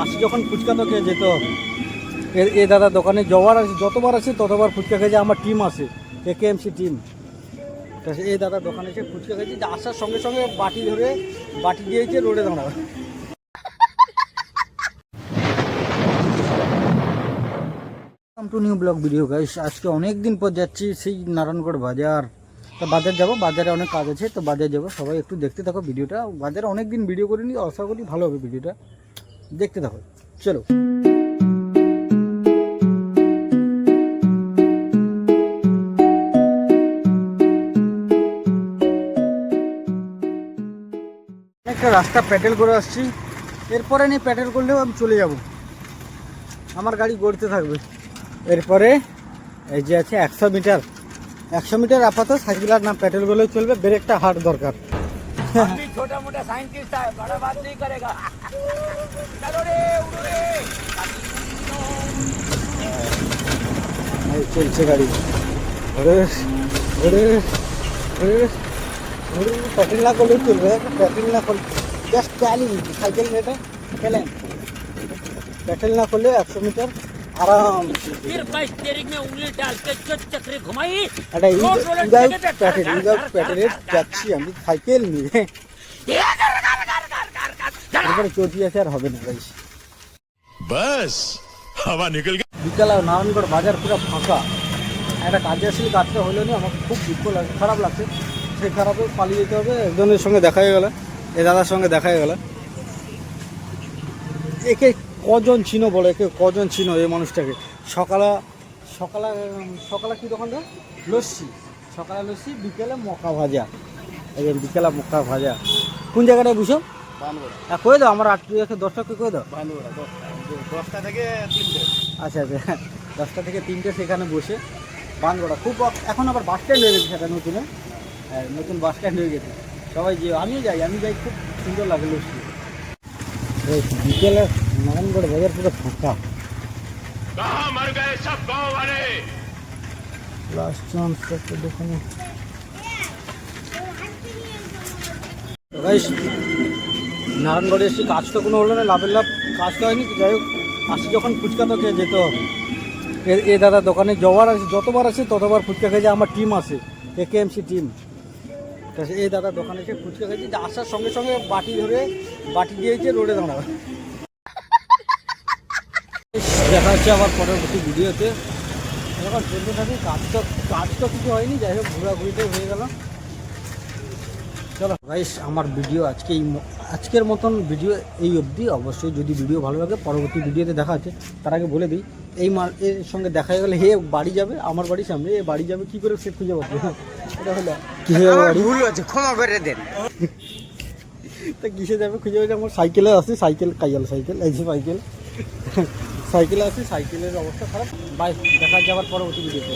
আসি যখন ফুচকা তো খেয়ে যেতে, এ দাদা দোকানে যাওয়ার আছে যতবার আছে ততবার ফুচকা খেয়েছে আমার টিম আছে, এ কে এমসি টিম। এই দাদা দোকানে এসে ফুচকা খেয়েছি, যে আসার সঙ্গে সঙ্গে বাটি ধরে বাটি দিয়েছে রোডে দাঁড়াবে to new blog video guys আজকে অনেক দিন পর যাচ্ছি সেই নারায়ণগড় বাজার। তো বাজার যাব, বাজারে অনেক কাজ আছে, তো বাজার যাব। সবাই একটু দেখতে থাকো ভিডিওটা। বাজারে অনেক দিন ভিডিও করিনি, আশা করি ভালো হবে ভিডিওটা দেখতে থাকো। চলো। একটা রাস্তা প্যাটেল করে আসছি। এরপরে নিয়ে প্যাটেল করলেও আমি চলে যাব। আমার গাড়ি গড়তে থাকবে। এরপরে এই যে আছে একশো মিটার। একশো মিটার আপাতত সাইকেল আর না প্যাটেল করলেও চলবে। ব্রেকটা হার্ড দরকার। भी छोटा मोटा साइंटिस्ट है बड़ा बात नहीं करेगा चलो रे उड़ो रे এই চলছে গাড়ি ওরে ওরে ওরে ওরে প্যাটেল না করলেও চলবে প্যাটেল না করলে জাস্ট চালি সাইকেল এটা খেলেন প্যাটেল না করলে একশো মিটার আরাম फिर मैं स्टीयरिंग में उंगली डाल के जो चक्री घुमाई একটা रोड रोलर উইদাউট ঠেকে দে, প্যাটেল গার, উইদাউট গার, প্যাটেলের গার, গার, যাচ্ছি আমি সাইকেল নিয়ে गार, गार, गार, गार, गार, गार, गार। चलो। এরপরে চটি আছে আর হবে না গাইস बस हवा निकल गई বিকালে নারায়ণগড় বাজার পুরো ফাঁকা একটা কাজে আসলে কাজটা হলো না আমার খুব দুঃখ লাগছে খারাপ লাগছে সেই খারাপে পালিয়ে যেতে হবে একজনের সঙ্গে দেখা হয়ে গেল এ দাদার সঙ্গে দেখা হয়ে গেল একে কজন চিনো বলে? একে কজন চিনো এই মানুষটাকে? সকালে সকালে সকালে কী দোকানটা? লস্যি। সকালে লস্যি বিকেলে মকা ভাজা। এই বিকেলে মকা ভাজা। কোন জায়গাটায় বুঝো হ্যাঁ কয়ে দাও আমার আট থেকে দশটা কয়ে দাও? দশটা। থেকে তিনটে। আচ্ছা আচ্ছা দশটা থেকে তিনটে সেখানে বসে বানগোড়া খুব এখন আবার বাস স্ট্যান্ড হয়ে গেছে সেটা নতুন হ্যাঁ? নতুন বাস স্ট্যান্ড হয়ে গেছে। সবাই যে আমিও যাই আমি যাই খুব সুন্দর লাগে লস্যি। বিকেলে নারায়ণগড় বাজার পুরো ফাঁকা নারায়ণগড়ে এসে তো কোনো হলো না লাভের লাভ কাজটা হয়নি যাই হোক আসি যখন ফুচকা তো খেয়ে যেতে হবে এ দাদা দোকানে যবার আছে যতবার আছে ততবার ফুচকা খেয়েছে আমার টিম আছে এ কে এমসি টিম এ এই দাদা দোকানে এসে ফুচকা খেয়েছি আসার সঙ্গে সঙ্গে বাটি ধরে বাটি দিয়েছে রোডে দাঁড়াবে দেখা হচ্ছে আবার পরবর্তী ভিডিওতে। এখন চলতে থাকি কাজ তো কাজ তো কিছু হয়নি যাই হোক ঘোরাঘুরিতে হয়ে গেল। চলো গাইস আমার ভিডিও আজকে এই আজকের মতন ভিডিও এই অবধি। অবশ্যই যদি ভিডিও ভালো লাগে পরবর্তী ভিডিওতে দেখা হচ্ছে। তার আগে বলে দিই এই মাল এর সঙ্গে দেখা গেলে হে বাড়ি যাবে আমার বাড়ির সামনে এ বাড়ি যাবে কি করে সে খুঁজে পাবে? এটা হলো। কিসে যাবে বাড়ি? ভুল হচ্ছে ক্ষমা করে দেন। তা কিসে যাবে খুঁজে পাবে? আমার সাইকেলে আছে সাইকেল কাইয়াল সাইকেল এই যে সাইকেল। সাইকেলে আছে সাইকেলের অবস্থা খারাপ। বাইক দেখা যাওয়ার পরবর্তী ভিডিওতে